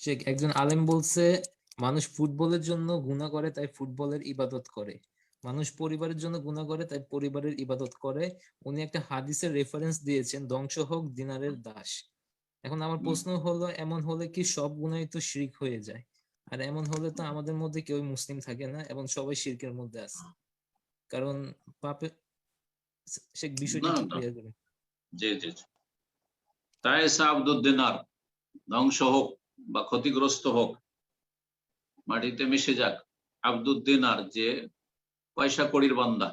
সে একজন আলেম বলছে মানুষ ফুটবলের জন্য গুনাহ করে তাই ফুটবলের ইবাদত করে। মানুষ পরিবারের জন্য গুনাহ করে তাই পরিবারের ইবাদত করে। উনি একটা হাদিসের রেফারেন্স দিয়েছেন ধ্বংস হোক দিনারের দাস। এখন আমার প্রশ্ন হলো এমন হলে কি সব গুনাই তো শিরক হয়ে যায়? আর এমন হলে তো আমাদের মধ্যে কেউ মুসলিম থাকে না এবং সবাই শিরকের মধ্যে আছে। কারণ পাপে সে বিষয়টা। ক্লিয়ার জি জি তাইসা আব্দুদ্দিনার ধ্বংস হোক। বা ক্ষতিগ্রস্ত হোক মাটিতে মিশে যাক আব্দুদ্দিনার যে পয়সা কড়ির বান্দা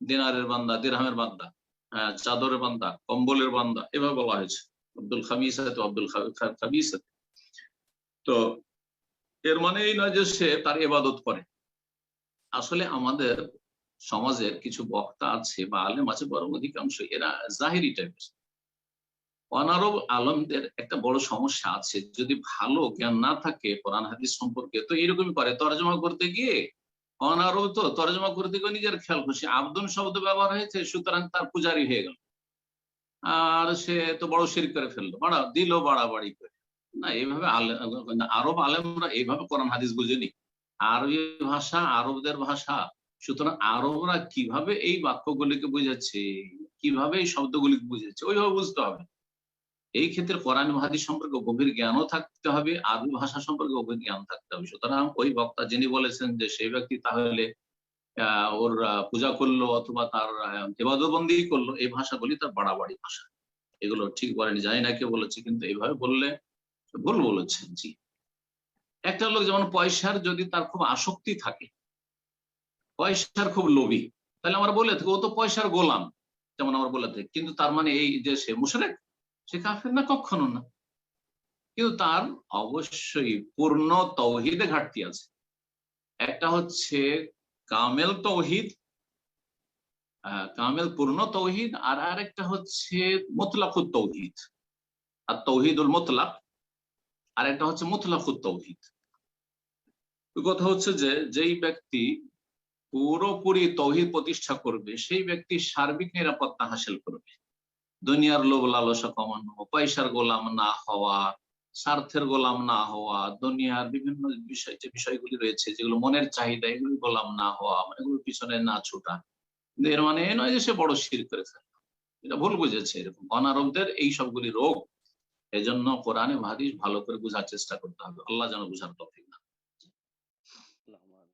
দিনারের বান্দা দিরহামের বান্দা হ্যাঁ, চাদরের বান্দা কম্বলের বান্দা এভাবে বলা হয়েছে আব্দুল খামিস তো আব্দুল খামিস তো এর মানে এই নয় যে সে তার এবাদত করে। আসলে আমাদের সমাজের কিছু বক্তা আছে বা আলেম আছে বরং অধিকাংশ এরা জাহিরি টাইপের অনারব আলমদের একটা বড় সমস্যা আছে। যদি ভালো জ্ঞান না থাকে কোরআন হাদিস সম্পর্কে, তো এরকমই করে। তর্জমা করতে গিয়ে অনারব তো তর্জমা করতে গিয়ে নিজের খেয়াল খুশি। আব্দুল শব্দ ব্যবহার হয়েছে, সুতরাং তার পূজারি হয়ে গেল। আর সে তো বড় শির করে ফেলল। বাড়া, দিল বাড়াবাড়ি করে। না, এইভাবে আরব আলেমরা এইভাবে কোরআন হাদিস বুঝেনি। আরবি ভাষা, আরবদের ভাষা। সুতরাং আরবরা কীভাবে এই বাক্যগুলিকে বুঝাচ্ছে, কীভাবে এই শব্দগুলিকে বুঝাচ্ছে, ওইভাবে বুঝতে হবে। এই ক্ষেত্রে কোরআন হাদিস সম্পর্কে গভীর জ্ঞানও থাকতে হবে, আরবি ভাষা সম্পর্কে গভীর জ্ঞান থাকতে হবে। সুতরাং ওই বক্তা যিনি বলেছেন যে সেই ব্যক্তি তাহলে ওর পূজা করল অথবা তার দেবাদবন্দি করল, এই ভাষাগুলি তার বাড়াবাড়ি ভাষা। এগুলো ঠিক বলেনি, জানি না কে বলেছে, কিন্তু এইভাবে বললে ভুল বলেছেন, জি। একটা লোক যেমন পয়সার যদি তার খুব আসক্তি থাকে, পয়সার খুব লোভী, তাহলে আমরা বলে থাকি, ও তো পয়সার গোলাম, যেমন আমরা বলে থাকি। কিন্তু তার মানে এই যে সে মুশরেক সে কাফের না, কখনো না। কিন্তু তার অবশ্যই পূর্ণ তৌহিদে ঘাটতি আছে। একটা হচ্ছে কামেল তৌহিদ কামেল পূর্ণ তৌহিদ, আর আরেকটা হচ্ছে মোতলাকুত তৌহিদ। আর তৌহিদুল মোতলাক আর একটা হচ্ছে মোতলাকুত তৌহিদ। কথা হচ্ছে যে, যেই ব্যক্তি পুরোপুরি তৌহিদ প্রতিষ্ঠা করবে, সেই ব্যক্তি সার্বিক নিরাপত্তা হাসিল করবে। দুনিয়ার লোভ লালসা কমানো, পয়সার গোলাম না হওয়া, স্বার্থের গোলাম না হওয়া, দুনিয়ার বিভিন্ন বিষয়, যে বিষয়গুলি রয়েছে, যেগুলো মনের চাহিদা, এগুলি গোলাম না হওয়া মানে এগুলোর পিছনে না ছোটা। কিন্তু এর মানে এ নয় যে সে বড় শির করে ফেলল। এটা ভুল বুঝেছে এরকম। অনারবদের এই সবগুলি রোগ, এজন্য কোরআনে হাদিস ভালো করে বোঝার চেষ্টা করতে হবে। আল্লাহ যেন বোঝার তফিক।